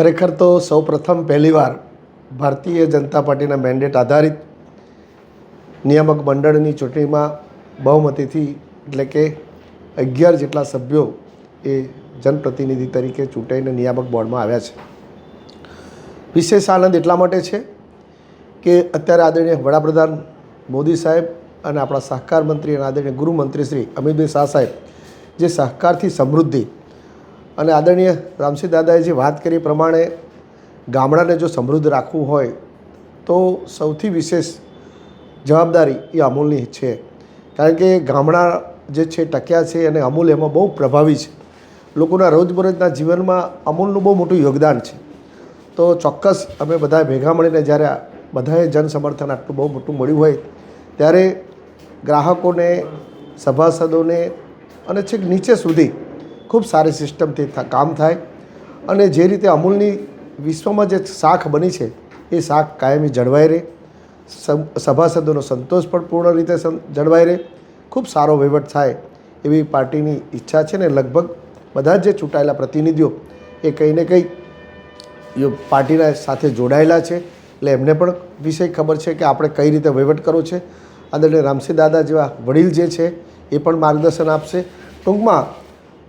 ખરેખર તો સૌ પ્રથમ પહેલીવાર ભારતીય જનતા પાર્ટીના મેન્ડેટ આધારિત નિયામક મંડળની ચૂંટણીમાં બહુમતીથી એટલે કે અગિયાર જેટલા સભ્યો એ જનપ્રતિનિધિ તરીકે ચૂંટાઈને નિયામક બોર્ડમાં આવ્યા છે. વિશેષ આનંદ એટલા માટે છે કે અત્યારે આદરણીય વડાપ્રધાન મોદી સાહેબ અને આપણા સહકાર મંત્રી અને આદરણીય ગૃહમંત્રી શ્રી અમિતભાઈ શાહ સાહેબ જે સહકારથી સમૃદ્ધિ અને આદરણીય રામસિંહ દાદાએ જે વાત કરી પ્રમાણે ગામડાને જો સમૃદ્ધ રાખવું હોય તો સૌથી વિશેષ જવાબદારી એ અમૂલની છે. કારણ કે ગામડા જે છે ટક્યા છે અને અમૂલ એમાં બહુ પ્રભાવી છે. લોકોના રોજબરોજના જીવનમાં અમૂલનું બહુ મોટું યોગદાન છે. તો ચોક્કસ અમે બધા ભેગા મળીને જ્યારે બધાએ જન સમર્થન આટલું બહુ મોટું મળ્યું હોય ત્યારે ગ્રાહકોને, સભાસદોને અને છેક નીચે સુધી ખૂબ સારી સિસ્ટમથી કામ થાય અને જે રીતે અમૂલની વિશ્વમાં જે શાખ બની છે, એ શાખ કાયમી જળવાઈ રહે. સભાસદોનો સંતોષ પણ પૂર્ણ રીતે જળવાઈ રહે. ખૂબ સારો વહીવટ થાય એવી પાર્ટીની ઈચ્છા છે ને લગભગ બધા જે ચૂંટાયેલા પ્રતિનિધિઓ એ કંઈ ને કંઈ પાર્ટીના સાથે જોડાયેલા છે. એટલે એમને પણ વિષય ખબર છે કે આપણે કઈ રીતે વહીવટ કરવો છે. આદરણીય રામસિંહ દાદા જેવા વડીલ જે છે, એ પણ માર્ગદર્શન આપશે. ટૂંકમાં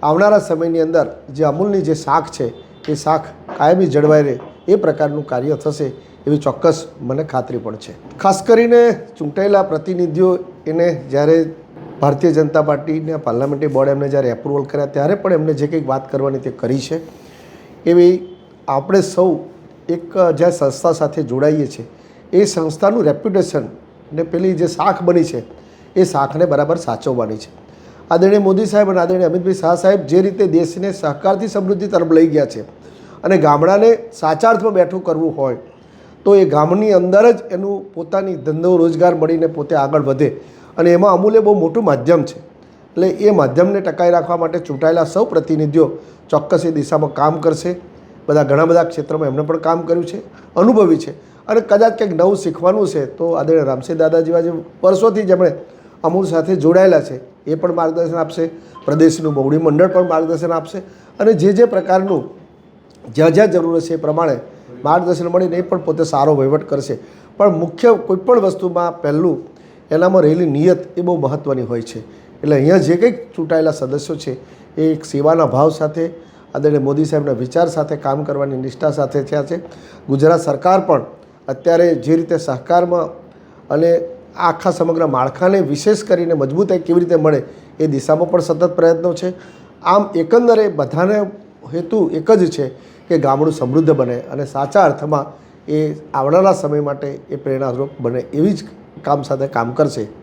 આવનારા સમયની અંદર જે અમૂલની જે શાખ છે, એ શાખ કાયમી જળવાઈ રહે, એ પ્રકારનું કાર્ય થશે એવી ચોક્કસ મને ખાતરી પણ છે. ખાસ કરીને ચૂંટાયેલા પ્રતિનિધિઓ એને જ્યારે ભારતીય જનતા પાર્ટીના પાર્લામેન્ટરી બોર્ડ એમને જ્યારે એપ્રુવલ કર્યા, ત્યારે પણ એમને જે કંઈક વાત કરવાની તે કરી છે. એવી આપણે સૌ એક જ્યાં સંસ્થા સાથે જોડાઈએ છીએ, એ સંસ્થાનું રેપ્યુટેશન ને પેલી જે શાખ બની છે, એ શાખને બરાબર સાચવવાની છે. આદરણીય મોદી સાહેબ અને આદરણીય અમિતભાઈ શાહ સાહેબ જે રીતે દેશને સહકારથી સમૃદ્ધિ તરફ લઈ ગયા છે અને ગામડાને સાચા અર્થમાં બેઠું કરવું હોય, તો એ ગામની અંદર જ એનું પોતાની ધંધો રોજગાર મળીને પોતે આગળ વધે. અને એમાં અમૂલ્ય બહુ મોટું માધ્યમ છે. એટલે એ માધ્યમને ટકાઈ રાખવા માટે ચૂંટાયેલા સૌ પ્રતિનિધિઓ ચોક્કસ એ દિશામાં કામ કરશે. બધા ઘણા બધા ક્ષેત્રમાં એમણે પણ કામ કર્યું છે, અનુભવી છે. અને કદાચ કંઈક નવું શીખવાનું છે, તો આદરણીય રામસિંહ દાદા જેવા જે વર્ષોથી જેમણે અમૂલ સાથે જોડાયેલા છે. એ પણ માર્ગદર્શન આપશે. પ્રદેશનું મોવડી મંડળ પણ માર્ગદર્શન આપશે. અને જે જે પ્રકારનું જ્યાં જ્યાં જરૂર હશે એ પ્રમાણે માર્ગદર્શન મળીને એ પણ પોતે સારો વહીવટ કરશે. પણ મુખ્ય કોઈપણ વસ્તુમાં પહેલું એનામાં રહેલી નિયત એ બહુ મહત્ત્વની હોય છે. એટલે અહીંયા જે કંઈક ચૂંટાયેલા સદસ્યો છે, એ એક સેવાના ભાવ સાથે, આદરણીય મોદી સાહેબના વિચાર સાથે કામ કરવાની નિષ્ઠા સાથે થયા છે. ગુજરાત સરકાર પણ અત્યારે જે રીતે સહકારમાં અને આખા સમગ્ર માળખાને વિશેષ કરીને મજબૂતાઈ કેવી રીતે મળે એ દિશામાં પણ સતત પ્રયત્નો છે. આમ એકંદરે બધાને હેતુ એક જ છે કે ગામડું સમૃદ્ધ બને અને સાચા અર્થમાં એ આવનારા સમય માટે એ પ્રેરણારૂપ બને એવી જ કામ સાથે કામ કરશે.